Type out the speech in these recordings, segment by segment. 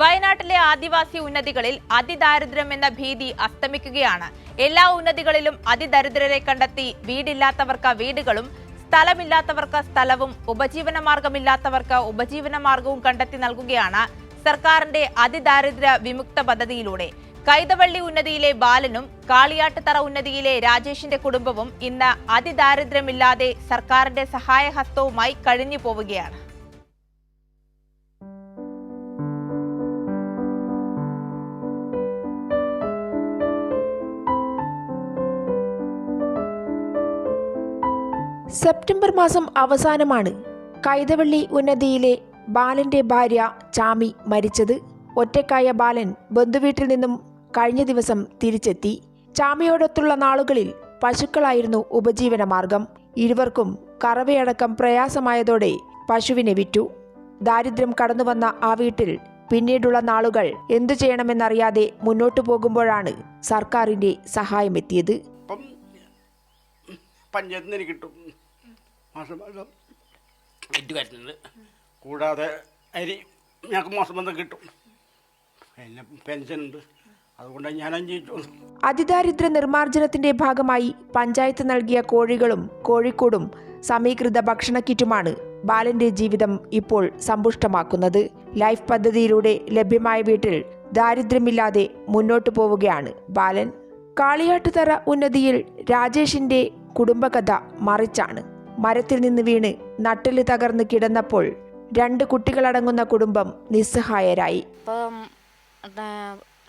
വയനാട്ടിലെ ആദിവാസി ഉന്നതികളിൽ അതിദാരിദ്ര്യം എന്ന ഭീതി അസ്തമിക്കുകയാണ്. എല്ലാ ഉന്നതികളിലും അതിദരിദ്രരെ കണ്ടെത്തി വീടില്ലാത്തവർക്ക് വീടുകളും സ്ഥലമില്ലാത്തവർക്ക് സ്ഥലവും ഉപജീവന മാർഗമില്ലാത്തവർക്ക് ഉപജീവന മാർഗവും കണ്ടെത്തി നൽകുകയാണ് സർക്കാരിന്റെ അതിദാരിദ്ര്യ വിമുക്ത പദ്ധതിയിലൂടെ. കൈതവള്ളി ഉന്നതിയിലെ ബാലനും കാളിയാട്ടുതറ ഉന്നതിയിലെ രാജേഷിന്റെ കുടുംബവും ഇന്ന് അതിദാരിദ്ര്യമില്ലാതെ സർക്കാരിന്റെ സഹായഹസ്തവുമായി കഴിഞ്ഞു പോവുകയാണ് സെപ്റ്റംബർ മാസം അവസാനമാണ് കൈതവള്ളി ഉന്നതിയിലെ ബാലന്റെ ഭാര്യ ചാമി മരിച്ചത്. ഒറ്റക്കായ ബാലൻ ബന്ധുവീട്ടിൽ നിന്നും കഴിഞ്ഞ ദിവസം തിരിച്ചെത്തി. ചാമിയോടൊത്തുള്ള നാളുകളിൽ പശുക്കളായിരുന്നു ഉപജീവന മാർഗം ഇരുവർക്കും കറവയടക്കം പ്രയാസമായതോടെ പശുവിനെ വിറ്റു. ദാരിദ്ര്യം കടന്നുവന്ന ആ വീട്ടിൽ പിന്നീടുള്ള നാളുകൾ എന്തു ചെയ്യണമെന്നറിയാതെ മുന്നോട്ടു പോകുമ്പോഴാണ് സർക്കാരിന്റെ സഹായമെത്തിയത്. നിന്ന് കിട്ടും. മാസം മാസം കിറ്റ് വരുന്നുണ്ട് കൂടാതെ അരി ഞങ്ങൾക്ക് മാസം ബന്ധം കിട്ടും. പിന്നെ പെൻഷൻ ഉണ്ട്. അതുകൊണ്ട് ഞാൻ ജീവിച്ചു അതിദാരിദ്ര്യ നിർമ്മാർജനത്തിന്റെ ഭാഗമായി പഞ്ചായത്ത് നൽകിയ കോഴികളും കോഴിക്കൂടും സമീകൃത ഭക്ഷണ കിറ്റുമാണ് ബാലന്റെ ജീവിതം ഇപ്പോൾ സമ്പുഷ്ടമാക്കുന്നത്. ലൈഫ് പദ്ധതിയിലൂടെ ലഭ്യമായ വീട്ടിൽ ദാരിദ്ര്യമില്ലാതെ മുന്നോട്ടു പോവുകയാണ് ബാലൻ. കാളിയാട്ടുതറ ഉന്നതിയിൽ രാജേഷിന്റെ കുടുംബകഥ മറിച്ചാണ്. മരത്തിൽ നിന്ന് വീണ് നട്ടിൽ തകർന്ന് കിടന്നപ്പോൾ രണ്ട് കുട്ടികളടങ്ങുന്ന കുടുംബം നിസ്സഹായരായി. ഇപ്പം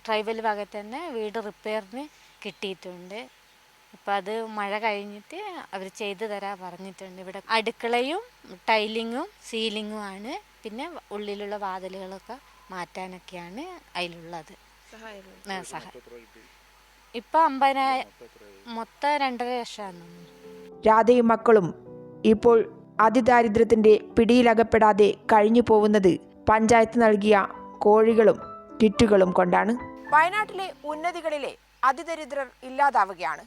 ട്രൈബൽ ഭാഗത്ത് തന്നെ വീട് റിപ്പയറിന് കിട്ടിയിട്ടുണ്ട്. അപ്പം അത് മഴ കഴിഞ്ഞിട്ട് അവർ ചെയ്തു തരാൻ പറഞ്ഞിട്ടുണ്ട്. ഇവിടെ അടുക്കളയും ടൈലിങ്ങും സീലിങ്ങും ആണ് പിന്നെ ഉള്ളിലുള്ള വാതിലുകളൊക്കെ മാറ്റാനൊക്കെയാണ് അതിലുള്ളത്. ഇപ്പം അമ്പതിനായിരം മൊത്തം രണ്ടര ലക്ഷമാണ് രാധയും മക്കളും ഇപ്പോൾ അതിദാരിദ്ര്യത്തിന്റെ പിടിയിലകപ്പെടാതെ കഴിഞ്ഞു പോകുന്നത് പഞ്ചായത്ത് നൽകിയ കോഴികളും കിറ്റുകളും കൊണ്ടാണ്. വയനാട്ടിലെ ഉന്നതികളിലെ അതിദരിദ്രർ ഇല്ലാതാവുകയാണ്.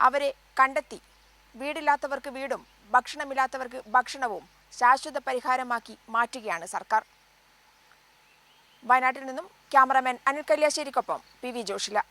അവരെ കണ്ടെത്തി. വീടില്ലാത്തവർക്ക് വീടും ഭക്ഷണമില്ലാത്തവർക്ക് ഭക്ഷണവും ശാശ്വത പരിഹാരമാക്കി മാറ്റുകയാണ് സർക്കാർ. വയനാട്ടിൽ നിന്നും ക്യാമറാമാൻ അനിൽ കല്യാശ്ശേരിക്കൊപ്പം പി വി ജോഷില.